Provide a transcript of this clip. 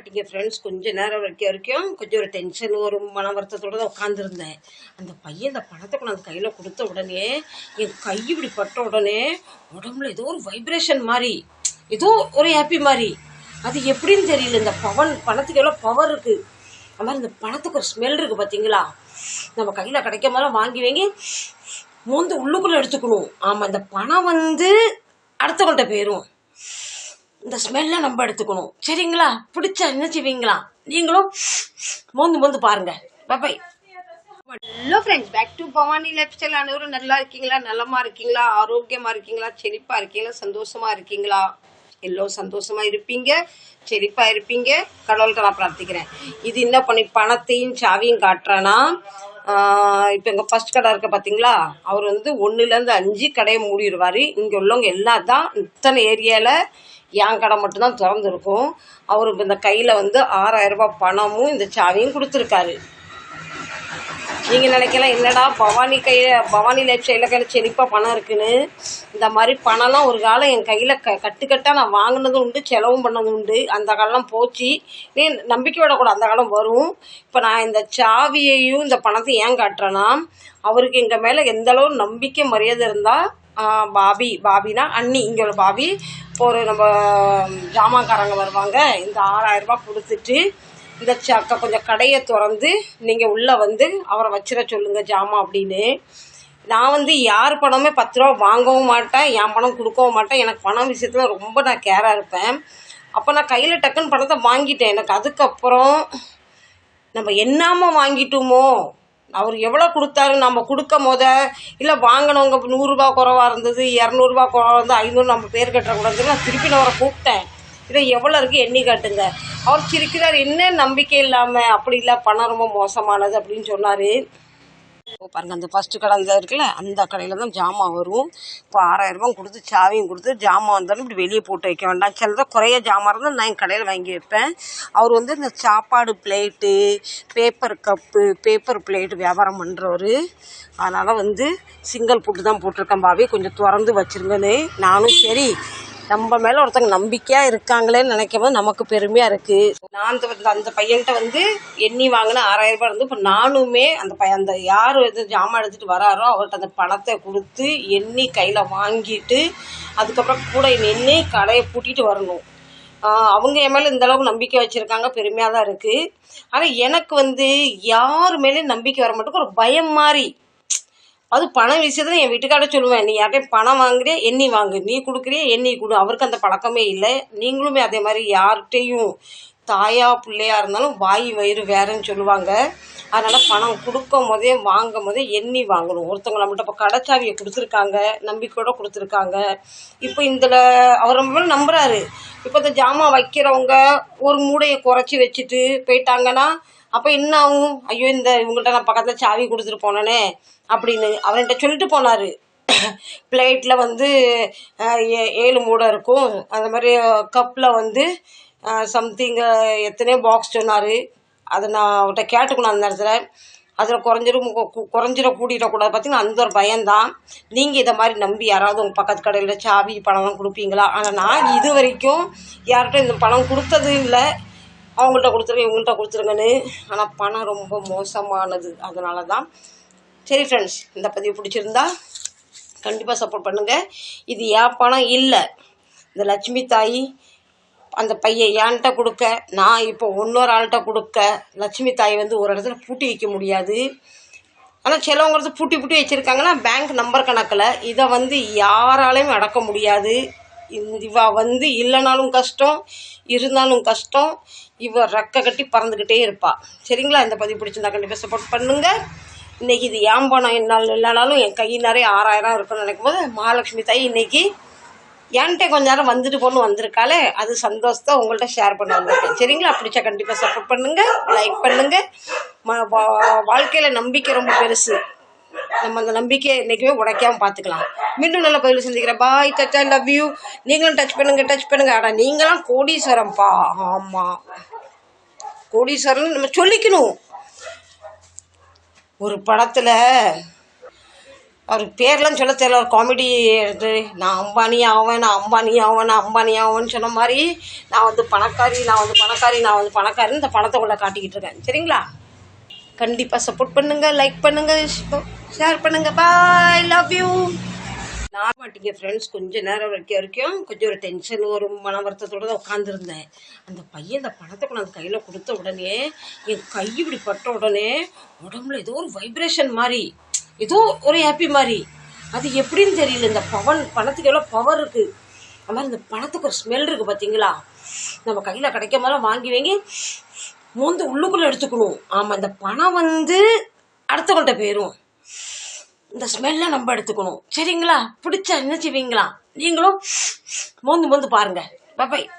மாட்டீங்க ஃப்ரெண்ட்ஸ் கொஞ்ச நேரம் வரைக்கும் வரைக்கும் கொஞ்சம் ஒரு டென்ஷன் ஒரு மன வருத்தத்தோடு தான் உட்காந்துருந்தேன் அந்த பையன் அந்த பணத்தை கொண்டாந்து கையில் கொடுத்த உடனே என் கை இப்படி பட்ட உடனே உடம்புல ஏதோ ஒரு வைப்ரேஷன் மாதிரி ஏதோ ஒரு ஹாப்பி மாதிரி அது எப்படின்னு தெரியல. இந்த பவன் பணத்துக்கு எவ்வளோ பவர் இருக்குது அது மாதிரி இந்த பணத்துக்கு ஒரு ஸ்மெல் இருக்குது பார்த்தீங்களா நம்ம கையில் கிடைக்கும் வாங்கி வாங்கி மூந்து உள்ளுக்குள்ளே எடுத்துக்கணும். ஆமாம் இந்த பணம் வந்து அடுத்தவங்கள்ட்ட போயிடும் இந்த ஸ்மெல்லை நம்ம எடுத்துக்கணும். சரிங்களா? பிடிச்சா என்ன செய்வீங்களா? நீங்களும் மோந்து மோந்து பாருங்க. Bye hello friends back to Bhavani lifestyle அனைவரும் நல்லா இருக்கீங்களா? நலமா இருக்கீங்களா? ஆரோக்கியமா இருக்கீங்களா? செழிப்பா இருக்கீங்களா? சந்தோஷமா இருக்கீங்களா? எல்லோரும் சந்தோஷமா இருப்பீங்க. செழிப்பா இருப்பீங்க. கடவுள்கிட்ட நான் பிரார்த்திக்கிறேன். இது என்ன பண்ணி பணத்தையும் சாவியும் காட்டுறேன்னா இப்போ எங்கள் ஃபர்ஸ்ட் கடை இருக்க பார்த்தீங்களா அவர் வந்து ஒன்றுலேருந்து அஞ்சு கடையை மூடிடுவார். இங்கே உள்ளவங்க எல்லாம் தான் இத்தனை ஏரியாவில் என் கடை மட்டும்தான் திறந்துருக்கும். அவருக்கு இந்த கையில் வந்து ஆறாயிரம் ரூபாய் பணமும் இந்த சாவியும் கொடுத்துருக்காரு. நீங்கள் நினைக்கலாம் என்னடா பவானி கையில் பவானி லைஃப் ஸ்டைலில் கையில் செழிப்பாக பணம் இருக்குன்னு. இந்த மாதிரி பணம்லாம் ஒரு காலம் என் கையில் க கட்டுக்கட்டாக நான் வாங்கினதும் உண்டு செலவும் பண்ணதும் உண்டு. அந்த காலம் போச்சு. நீ நம்பிக்கை விடக்கூடாது அந்த காலம் வரும். இப்போ நான் இந்த சாவியையும் இந்த பணத்தை ஏன் காட்டுறேன்னா அவருக்கு எங்கள் மேலே எந்த அளவு நம்பிக்கை மரியாதை இருந்தால் பாபி பாபினா அண்ணி இங்கே உள்ள பாபி ஒரு நம்ம ஜாமான்காரங்க வருவாங்க. இந்த ஆறாயிரம் ரூபாய் கொடுத்துட்டு இந்த அக்கா கொஞ்சம் கடையை திறந்து நீங்கள் உள்ளே வந்து அவரை வச்சிட சொல்லுங்கள் ஜாமான் அப்படின்னு. நான் வந்து யார் பணமே பத்து ரூபா வாங்கவும் மாட்டேன் என் பணம் கொடுக்கவும் மாட்டேன். எனக்கு பணம் விஷயத்தில் ரொம்ப நான் கேராக இருப்பேன். அப்போ நான் கையில் டக்குன்னு பணத்தை வாங்கிட்டேன். எனக்கு அதுக்கப்புறம் நம்ம என்னாமல் வாங்கிட்டோமோ? அவர் எவ்வளோ கொடுத்தாரு நம்ம கொடுக்கும் போத இல்லை வாங்கினவங்க நூறுரூபா குறவாக இருந்தது இரநூறுபா குறவாக இருந்தது ஐநூறு நம்ம பேர் கட்டக்கூடாதுன்னு நான் திருப்பி நான் அவரை கூப்பிட்டேன். இதை எவ்வளோ இருக்குது எண்ணி காட்டுங்க. அவர் சிரிக்கிறார் என்ன நம்பிக்கை இல்லாமல் அப்படி இல்லை பணம் ரொம்ப மோசமானது அப்படின்னு சொன்னார். பாருங்கள் அந்த ஃபஸ்ட்டு கடை அந்த இருக்குல்ல அந்த கடையில் தான் ஜாமான் வரும். இப்போ ஆறாயிரம் கொடுத்து சாவியும் கொடுத்து ஜாமான் வந்தாலும் இப்படி வெளியே போட்டு வைக்க வேண்டாம். சிலதை குறைய ஜாமான் இருந்தால் நான் என் கடையில் வாங்கி வைப்பேன். அவர் வந்து இந்த சாப்பாடு plate paper cup paper plate வியாபாரம் பண்ணுறவர் அதனால் வந்து சிங்கிள் போட்டு தான் போட்டிருக்கேன் பாவி. கொஞ்சம் திறந்து வச்சுருங்கன்னு. நானும் சரி நம்ம மேலே ஒருத்தங்க நம்பிக்கையாக இருக்காங்களேன்னு நினைக்கும் போது நமக்கு பெருமையாக இருக்குது நான் அந்த அந்த பையன்கிட்ட வந்து எண்ணி வாங்கின ஆறாயிரம் ரூபாய் இருந்து இப்போ நானுமே அந்த பையன் அந்த யார் எது ஜாமான் எடுத்துகிட்டு வராரோ அவர்கிட்ட அந்த பணத்தை கொடுத்து எண்ணி கையில் வாங்கிட்டு அதுக்கப்புறம் கூட நின்று கடையை பூட்டிட்டு வரணும். அவங்க என் மேலே இந்த அளவுக்கு நம்பிக்கை வச்சுருக்காங்க பெருமையாக தான் இருக்குது ஆனால் எனக்கு வந்து யார் மேலேயும் நம்பிக்கை வர மாட்டேங்க ஒரு பயம் மாதிரி. அது பணம் விஷயத்துல என் வீட்டுக்கார சொல்லுவேன். நீ யார்கிட்டயும் பணம் வாங்குறியா? எண்ணி வாங்கு. நீ கொடுக்குறியா? எண்ணி கொடு. அவருக்கு அந்த பழக்கமே இல்லை. நீங்களுமே அதே மாதிரி யார்கிட்டையும் தாயா பிள்ளையா இருந்தாலும் வாய் வயிறு வேறன்னு சொல்லுவாங்க. அதனால் பணம் கொடுக்கும் போதே வாங்கும் போதே எண்ணி வாங்கணும். ஒருத்தவங்க நம்மள்ட்ட இப்போ கடைச்சாவியை கொடுத்துருக்காங்க. நம்பிக்கையோட கொடுத்துருக்காங்க. இப்போ இதில் அவர் ரொம்ப நம்புறாரு. இப்போ இந்த ஜாமான் வைக்கிறவங்க ஒரு மூடையை குறைச்சி வச்சுட்டு போயிட்டாங்கன்னா அப்போ என்ன ஆகும்? ஐயோ இந்த இவங்கள்ட்ட நான் பக்கத்தில் சாவி கொடுத்துட்டு போனேனே அப்படின்னு அவர்கிட்ட சொல்லிட்டு போனார். பிளேட்டில் வந்து ஏ- ஏழு மூடை இருக்கும். அந்த மாதிரி கப்பில் வந்து சம்திங் எத்தனையோ பாக்ஸ் சொன்னார். அதை நான் அவர்கிட்ட கேட்டுக்கணும் அந்த நேரத்தில். அதில் குறைஞ்சிரும் குறைஞ்சிட கூட்டிடக்கூடாது பார்த்தீங்கன்னா அந்த ஒரு பயம்தான். நீங்கள் இதை மாதிரி நம்பி யாராவது உங்கள் பக்கத்து கடையில் சாவி பணம்லாம் கொடுப்பீங்களா? ஆனால் நான் இது வரைக்கும் யார்கிட்ட இந்த பணம் கொடுத்தது இல்லை. அவங்கள்ட்ட கொடுத்துருங்க இவங்கள்ட்ட கொடுத்துருங்கன்னு. ஆனால் பணம் ரொம்ப மோசமானது. அதனால தான் சரி ஃப்ரெண்ட்ஸ் இந்த பதிவு பிடிச்சிருந்தா கண்டிப்பாக சப்போர்ட் பண்ணுங்கள் இது என் பணம் இல்லை? இந்த லட்சுமி தாய் அந்த பையன் என்கிட்ட கொடுக்க? நான் இப்போ இன்னொரு ஆள்கிட்ட கொடுக்க. லட்சுமி தாய் வந்து ஒரு இடத்துல பூட்டி வைக்க முடியாது. ஆனால் சிலவங்கிறது பூட்டி பூட்டி வச்சுருக்காங்கன்னா பேங்க் நம்பர் கணக்கில். இதை வந்து யாராலையும் அடக்க முடியாது. இந்த இவ வந்து இல்லைனாலும் கஷ்டம் இருந்தாலும் கஷ்டம். இவ ரக்க கட்டி பறந்துக்கிட்டே இருப்பா. சரிங்களா? இந்த பதிவு பிடிச்சிருந்தா கண்டிப்பாக சப்போர்ட் பண்ணுங்கள் இன்றைக்கி இது ஏன் பணம் என்னால் இல்லைனாலும் என் கை நிறைய ஆறாயிரம் இருக்குன்னு நினைக்கும் போது மகாலட்சுமி தாய் இன்னைக்கு என்கிட்ட கொஞ்ச நேரம் வந்துட்டு போன்னு வந்திருக்காளே. அது சந்தோஷத்தை உங்கள்கிட்ட ஷேர் பண்ண வந்திருக்கேன். சரிங்களா? பிடிச்சா கண்டிப்பாக சப்போர்ட் பண்ணுங்க லைக் பண்ணுங்க. ம- வா- வாழ்க்கையில நம்பிக்கை ரொம்ப பெருசு. நம்ம அந்த நம்பிக்கையை என்றைக்குமே உடைக்காம பார்த்துக்கலாம் மீண்டும் நல்ல பதில் சந்திக்கிறேன். Bye touch I love you நீங்களும் டச் பண்ணுங்க டச் பண்ணுங்க. ஆடா நீங்களாம் கோடீஸ்வரம்ப்பா ஆமாம் கோடீஸ்வரன் நம்ம சொல்லிக்கணும். ஒரு படத்தில் அவர் பேர்லாம் சொல்ல தெரியல ஒரு காமெடி இது நான் அம்பானி ஆவேன் நான் அம்பானி ஆவேன் நான் அம்பானி ஆவேன்னு சொன்ன மாதிரி நான் வந்து பணக்காரி நான் வந்து பணக்காரி நான் வந்து பணக்காரின்னு இந்த பணத்தை காட்டிக்கிட்டு இருக்கேன். சரிங்களா? கண்டிப்பாக சப்போர்ட் பண்ணுங்கள் லைக் பண்ணுங்கள் ஷேர் பண்ணுங்கள் பாய் லவ் யூ நான் மாட்டீங்க ஃப்ரெண்ட்ஸ் கொஞ்ச நேரம் வரைக்கும் வரைக்கும் கொஞ்சம் ஒரு டென்ஷன் ஒரு மன வருத்தத்தோடு தான் உட்காந்துருந்தேன் அந்த பையன் அந்த பணத்தை கொண்டாந்து கையில் கொடுத்த உடனே என் கை இப்படி பட்ட உடனே உடம்புல ஏதோ ஒரு வைப்ரேஷன் மாதிரி ஏதோ ஒரு ஹாப்பி மாதிரி அது எப்படின்னு தெரியல. இந்த பவன் பணத்துக்கு எவ்வளோ பவர் இருக்குது அது மாதிரி இந்த பணத்துக்கு ஒரு ஸ்மெல் இருக்குது பார்த்தீங்களா நம்ம கையில் கிடைக்கும் போதெல்லாம் வாங்கி வாங்கி மூந்து உள்ளுக்குள்ளே எடுத்துக்கணும். ஆமாம் இந்த பணம் வந்து அடுத்தவங்கள்ட்ட போயிடும் இந்த ஸ்மெல்லை நம்ம எடுத்துக்கணும். சரிங்களா? பிடிச்சா என்ன செய்வீங்களா? நீங்களும் மோந்து மோந்து பாருங்க. பாய்